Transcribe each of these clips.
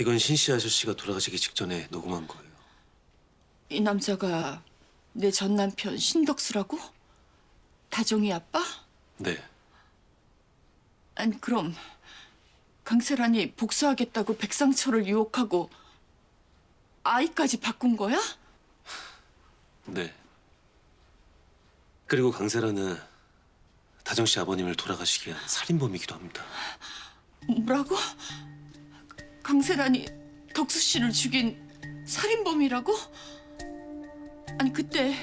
이건 신씨 아저씨가 돌아가시기 직전에 녹음한 거예요. 이 남자가 내 전 남편 신덕수라고? 다종이 아빠? 네. 아니 그럼 강세란이 복수하겠다고 백상철을 유혹하고 아이까지 바꾼 거야? 네. 그리고 강세라는 다정 씨 아버님을 돌아가시게 한 살인범이기도 합니다. 뭐라고? 강세란이 덕수 씨를 죽인 살인범이라고? 아니 그때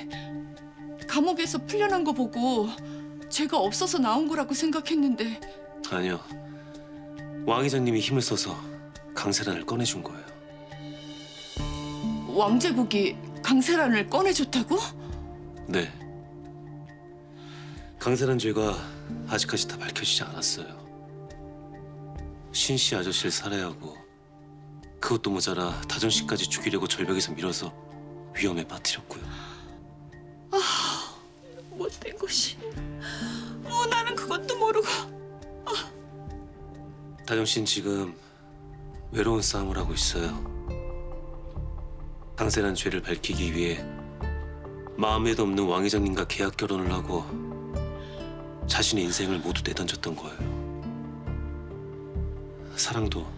감옥에서 풀려난 거 보고 죄가 없어서 나온 거라고 생각했는데 아니요. 왕 회장님이 힘을 써서 강세란을 꺼내준 거예요. 왕제국이 강세란을 꺼내줬다고? 네. 강세란 죄가 아직까지 다 밝혀지지 않았어요. 신 씨 아저씨를 살해야 하고 그것도 모자라 다정 씨까지 죽이려고 절벽에서 밀어서 위험에 빠뜨렸고요. 못된 것이 어 나는 그것도 모르고 다정 씨는 지금 외로운 싸움을 하고 있어요. 강세란 죄를 밝히기 위해 마음에도 없는 왕 회장님과 계약 결혼을 하고 자신의 인생을 모두 내던졌던 거예요. 사랑도 다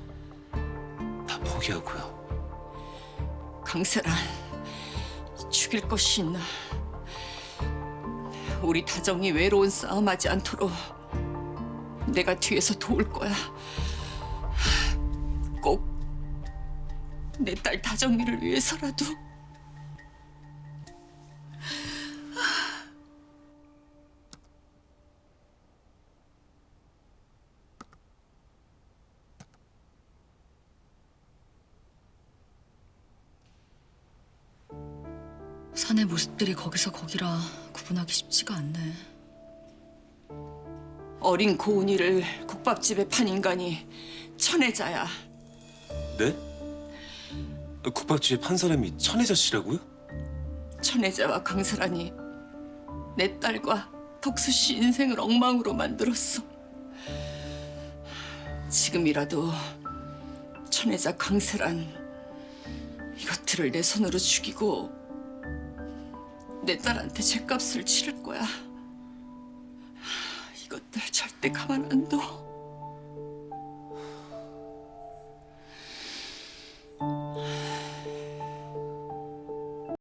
포기하고요. 강세란 죽일 것이 있나? 우리 다정이 외로운 싸움하지 않도록 내가 뒤에서 도울 거야. 꼭 내 딸 다정이를 위해서라도 사내 모습들이 거기서 거기라 구분하기 쉽지가 않네. 어린 고은이를 국밥집에 판 인간이 천혜자야 네? 국밥집에 판 사람이 천혜자 씨라고요? 천혜자와 강세란이 내 딸과 덕수 씨 인생을 엉망으로 만들었어. 지금이라도 천혜자 강세란 이것들을 내 손으로 죽이고 내 딸한테 죄값을 치를 거야. 이것들 절대 가만 안 둬.